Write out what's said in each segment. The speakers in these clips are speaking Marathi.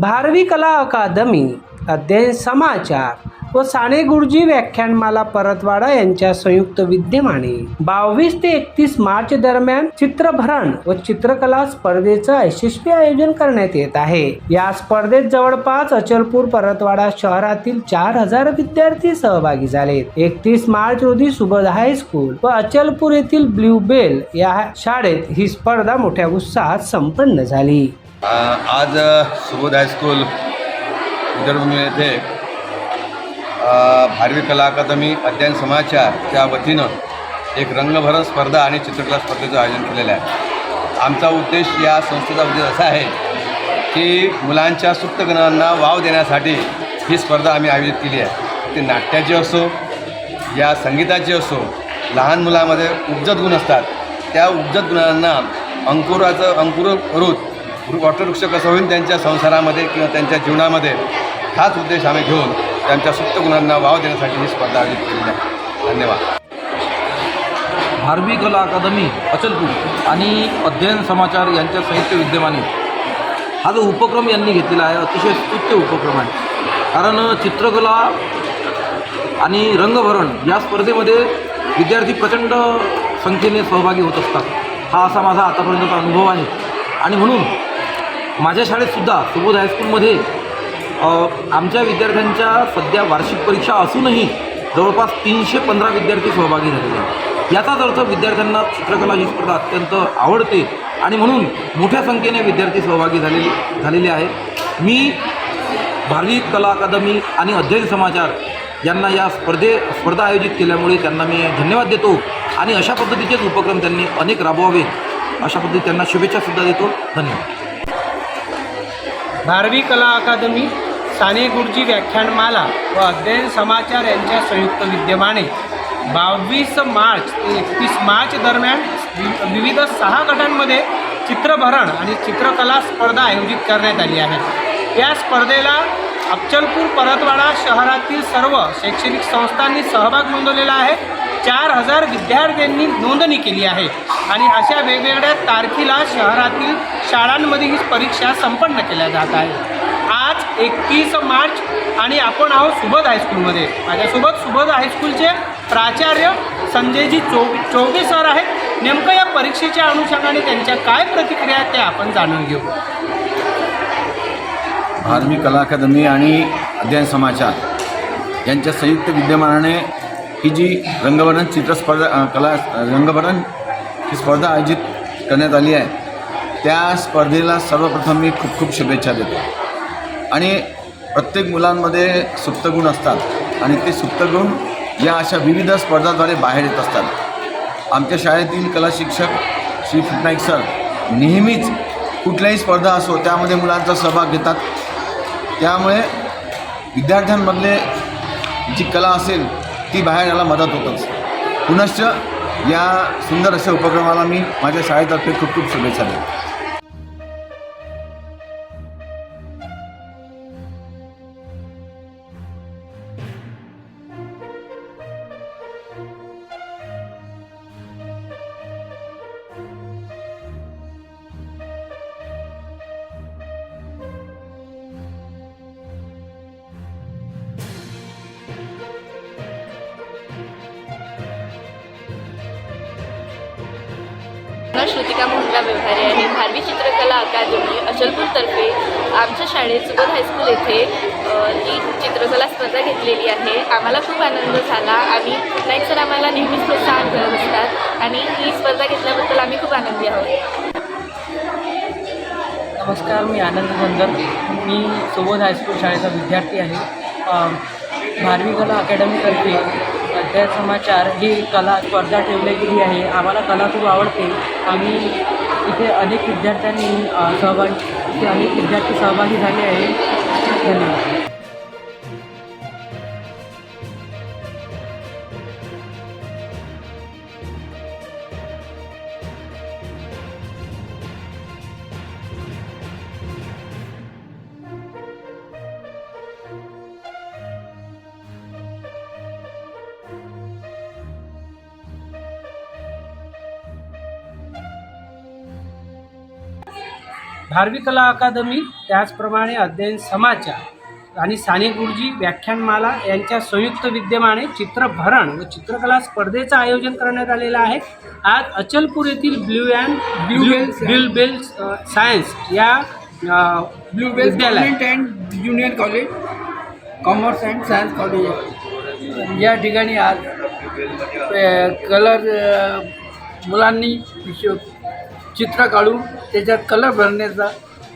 भारवी कला अकादमी अध्ययन समाचार व साने गुरुजी व्याख्यानमाला परतवाडा यांच्या संयुक्त विद्यमाने बावीस ते एकतीस मार्च दरम्यान चित्रभरण व चित्रकला स्पर्धेचं यशस्वी आयोजन करण्यात येत आहे. या स्पर्धेत जवळपास अचलपूर परतवाडा शहरातील चार हजार विद्यार्थी सहभागी झालेत. एकतीस मार्च रोजी सुबोध हायस्कूल व अचलपूर येथील ब्ल्यू बेल या शाळेत ही स्पर्धा मोठ्या उत्साहात संपन्न झाली. आज सुबोध हायस्कूल विदर्भ येथे भारवी कला अकादमी अध्ययन समाचारच्या वतीनं एक रंगभरण स्पर्धा आणि चित्रकला स्पर्धेचं आयोजन केलेलं आहे. आमचा उद्देश या संस्थेचा उद्देश असा आहे की मुलांच्या सुप्त गुणांना वाव देण्यासाठी ही स्पर्धा आम्ही आयोजित केली आहे. ती नाट्याची असो या संगीताची असो लहान मुलामध्ये उपजत गुण असतात. त्या उपजत गुणांना अंकुराचं अंकुर करून वटवृक्ष कसं होईल त्यांच्या संसारामध्ये किंवा त्यांच्या जीवनामध्ये हाच उद्देश आम्ही घेऊन त्यांच्या सुप्त गुणांना वाव देण्यासाठी ही स्पर्धा आयोजित केली आहे धन्यवाद. भारवी कला अकादमी अचलपूर आणि अध्ययन समाचार यांच्या संयुक्त विद्यमाने. हा जो उपक्रम यांनी घेतलेला आहे अतिशय स्तुत्य उपक्रम आहे. कारण चित्रकला आणि रंगभरण या स्पर्धेमध्ये विद्यार्थी प्रचंड संख्येने सहभागी होत असतात. हा असा माझा आतापर्यंतचा अनुभव आहे. आणि म्हणून माझ्या शाळेतसुद्धा सुबोध हायस्कूलमध्ये आमच्या विद्यार्थ्यांच्या सध्या वार्षिक परीक्षा असूनही जवळपास तीनशे पंधरा विद्यार्थी सहभागी झालेले आहेत. याचाच अर्थ विद्यार्थ्यांना चित्रकला ही स्पर्धा अत्यंत आवडते आणि म्हणून मोठ्या संख्येने विद्यार्थी सहभागी झालेले झालेले आहेत. मी भारतीय कला अकादमी आणि अध्ययन समाचार यांना या स्पर्धे स्पर्धा आयोजित केल्यामुळे त्यांना मी धन्यवाद देतो आणि अशा पद्धतीचेच उपक्रम त्यांनी अनेक राबवावे अशा पद्धती त्यांना शुभेच्छासुद्धा देतो. धन्यवाद. भारवी कला अकादमी साने गुरुजी व्याख्यानमाला व अध्ययन समाचार यांच्या संयुक्त विद्यमाने बावीस मार्च ते एकतीस मार्च दरम्यान वि- विविध सहा गटांमध्ये चित्रभरण आणि चित्रकला स्पर्धा आयोजित करण्यात आली आहे. या स्पर्धेला अफचलपूर परतवाडा शहरातील सर्व शैक्षणिक संस्थांनी सहभाग नोंदवलेला आहे. चार हजार विद्यार्थ्यांनी नोंदणी केली आहे. आणि अशा वेगवेगळ्या तारखेला शहरातील शाळांमध्ये ही परीक्षा संपन्न केल्या जात आहे आज एकतीस मार्च आणि आपण आहोत सुबोध हायस्कूलमध्ये माझ्यासोबत सुबोध हायस्कूलचे प्राचार्य संजयजी चौ चौबे सर आहेत. नेमकं या परीक्षेच्या अनुषंगाने त्यांच्या काय प्रतिक्रिया आहेत त्या आपण जाणून घेऊ. आर्मी कला अकादमी आणि अध्ययन समाचार यांच्या संयुक्त विद्यमानाने ही जी रंगवर्णन चित्रस्पर्धा कला रंगवर्णन ही स्पर्धा आयोजित करण्यात आली आहे त्या स्पर्धेला सर्वप्रथम मी खूप खूप शुभेच्छा देतो. आणि प्रत्येक मुलांमध्ये सुप्तगुण असतात आणि ते सुप्तगुण या अशा विविध स्पर्धाद्वारे बाहेर येत असतात. आमच्या शाळेतील कला शिक्षक श्री फुटनाईक सर नेहमीच कुठल्याही स्पर्धा असो त्यामध्ये मुलांचा सहभाग घेतात. त्यामुळे विद्यार्थ्यांमधले जी कला असेल ती बाहेर यायला मदत होतच. पुनश्च या सुंदर अशा उपक्रमाला मी माझ्या शाळेतर्फे खूप खूप शुभेच्छा देतो. श्रुतिका मोहनला व्यवहारी आहे. भारवी चित्रकला अकादमी अचलपूरतर्फे आमच्या शाळेत सुबोध हायस्कूल येथे ही चित्रकला स्पर्धा घेतलेली आहे. आम्हाला खूप आनंद झाला. आम्ही नाईक सर आम्हाला नेहमीच प्रोत्साहन करत असतात आणि ही स्पर्धा घेतल्याबद्दल आम्ही खूप आनंदी आहोत. नमस्कार मी आनंद बंदर. मी सुबोध हायस्कूल शाळेचा विद्यार्थी आहे. भारवी कला अकॅडमीतर्फे अध्याय समाचार ही कला स्पर्धा ठेवली गेली आहे. आम्हाला कला खूप आवडते. आम्ही इथे अनेक विद्यार्थ्यांनी सहभागी इथे अनेक विद्यार्थी सहभागी झाले आहे धन्यवाद. भारवी कला अकादमी त्याचप्रमाणे अध्ययन समाचार आणि साने गुरुजी व्याख्यानमाला यांच्या संयुक्त विद्यमाने चित्रभरण व चित्रकला स्पर्धेचं आयोजन करण्यात आलेलं आहे. आज अचलपूर येथील blue and blue bell blue bell uh, science या ब्ल्यू बेल विद्यालय and junior college commerce and science college. या ठिकाणी आज कलर मुलांनी चित्र काढून त्याच्यात कलर भरण्याचा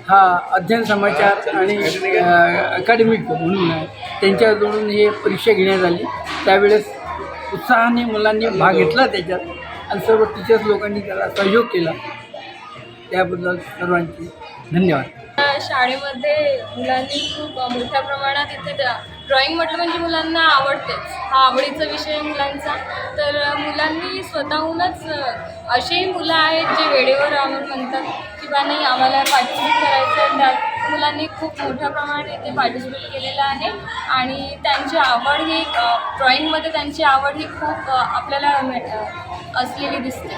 हा अध्ययन समाचार आणि अकॅडमिक म्हणून आहे त्यांच्याकडून हे परीक्षा घेण्यात आली. त्यावेळेस उत्साहाने मुलांनी भाग घेतला त्याच्यात आणि सर्व टीचर्स लोकांनी त्याला सहयोग केला. त्याबद्दल सर्वांचे धन्यवाद. शाळेमध्ये मुलांनी खूप मोठ्या प्रमाणात इथे ड्रॉइंग म्हटलं म्हणजे मुलांना आवडतेच. हा आवडीचा विषय मुलांचा. तर मुलांनी स्वतःहूनच असेही मुलं आहेत जे वेळेवर आणून म्हणतात किंवा नाही आम्हाला पार्टिसिपेट करायचं आहे. त्यात मुलांनी खूप मोठ्या प्रमाणात इथे पार्टिसिपेट केलेलं आहे. आणि त्यांची आवड ही ड्रॉइंगमध्ये त्यांची आवड ही खूप आपल्याला असलेली दिसते.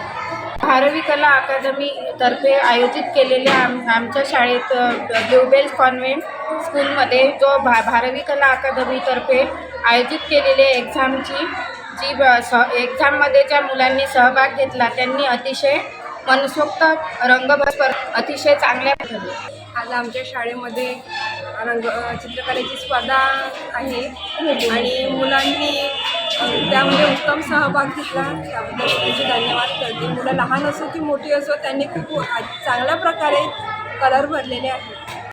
भारवी कला अकादमी तर्फे आयोजित केलेल्या आम आमच्या शाळेत अ, ब्ल्यूबेल कॉन्व्हेंट स्कूलमध्ये जो भा भारवी कला अकादमीतर्फे आयोजित केलेले एक्झामची जी ब- स एक्झाममध्ये ज्या मुलांनी सहभाग घेतला त्यांनी अतिशय मनसोक्त रंगभर अतिशय चांगल्या ठरले आज आमच्या शाळेमध्ये रंग चित्रकलेची स्पर्धा आहे आणि मुलांनी त्यामध्ये उत्तम सहभाग घेतला. त्याबद्दल त्यांचे धन्यवाद करते. मुलं लहान असो की मोठी असो त्यांनी खूप चांगल्या प्रकारे कलर भरलेले आहेत.